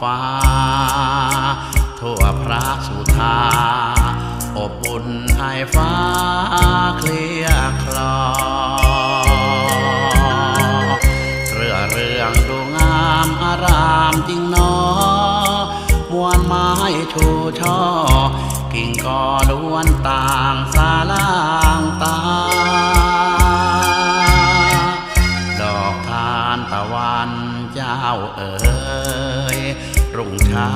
ฟ้า ทั่วพระสุธา อบอุ่นไอฟ้าเคลียคลอ เรือเรื่องดูงามอารามจริงนอมวลไม้ชูช่อ กิ่งกอล้วนต่างสาลา ตะวันเจ้าเอ๋ยรุ่งเช้า